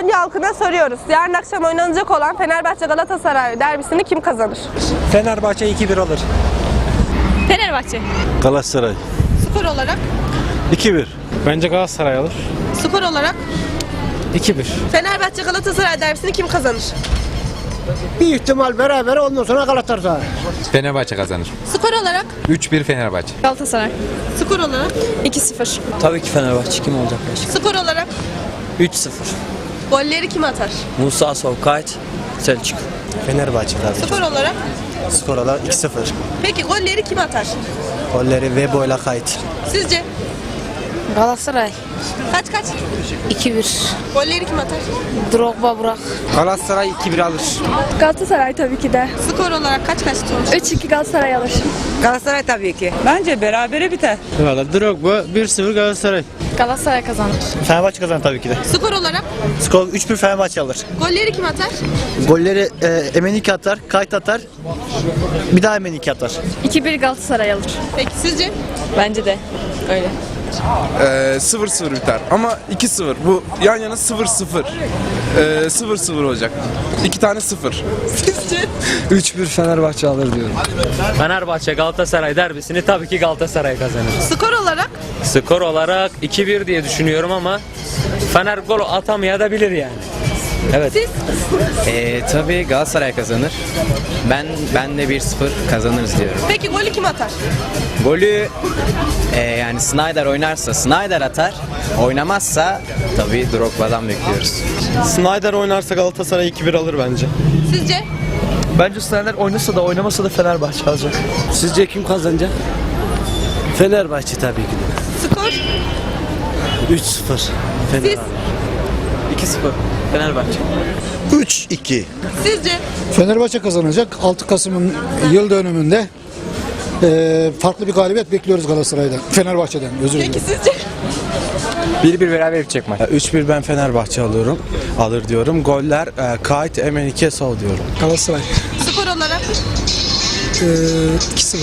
Konya halkına soruyoruz. Yarın akşam oynanacak olan Fenerbahçe Galatasaray derbisini kim kazanır? Fenerbahçe 2-1 alır. Fenerbahçe. Galatasaray Skor olarak. 2-1. Bence Galatasaray alır. Skor olarak. 2-1. Fenerbahçe Galatasaray derbisini kim kazanır? Bir ihtimal beraber ondan sonra Galatasaray. Fenerbahçe kazanır. Skor olarak. 3-1 Fenerbahçe. Galatasaray. Skor olarak. 2-0. Tabii ki Fenerbahçe kim olacak başka? Skor olarak. 3-0. Golleri kim atar? Musa Sovkayt, Selçuk. Fenerbahçe tabii. Skor olarak. Skor olarak 2-0. Peki golleri kim atar? Golleri Vebo ile Kayt. Sizce? Galatasaray. Kaç kaç? 2-1. Golleri kim atar? Drogba Burak. Galatasaray 2-1 alır. Galatasaray tabii ki de. Skor olarak kaç kaç sonuç? 3-2 Galatasaray alır. Galatasaray tabii ki. Bence berabere biter. Valla Drogba 1-0 Galatasaray. Galatasaray kazanır. Fenerbahçe kazanır tabii ki de. Skor olarak. Skor 3-1 Fenerbahçe alır. Golleri kim atar? Golleri e, Emenike atar, Kayt atar. Bir daha Emenike atar. 2-1 Galatasaray alır. Peki sizce? Bence de. Öyle. Ee, 0-0 biter ama 2-0 bu yan yana 0-0 Ee, 0-0 olacak İki tane 0 Sizce? 3-1 Fenerbahçe alır diyorum. Fenerbahçe Galatasaray derbisini tabii ki Galatasaray kazanır. Skor olarak. Skor olarak 2-1 diye düşünüyorum ama Fener gol atamayabilir yani. Evet. Siz? Ee, tabii Galatasaray kazanır. Ben ben de 1-0 kazanırız diyorum. Peki golü kim atar? Golü e, yani Snyder oynarsa Snyder atar. Oynamazsa tabii Drogba'dan bekliyoruz. Snyder oynarsa Galatasaray 2-1 alır bence. Sizce? Bence Snyder oynasa da oynamasa da Fenerbahçe alacak. Sizce kim kazanacak? Fenerbahçe tabii ki de. Skor? 3-0. Fener Siz? 2-0 Fenerbahçe. 3-2. Sizce? Fenerbahçe kazanacak. 6 Kasım'ın yıl dönümünde eee, farklı bir galibiyet bekliyoruz Galatasaray'dan. Fenerbahçe'den özür dilerim. Peki sizce? 1-1 beraber bitecek maç. 3-1 ben Fenerbahçe alıyorum. Alır diyorum. Goller e, Kayt, Emenike, Sol diyorum. Galatasaray Skor olarak. eee, 2-0.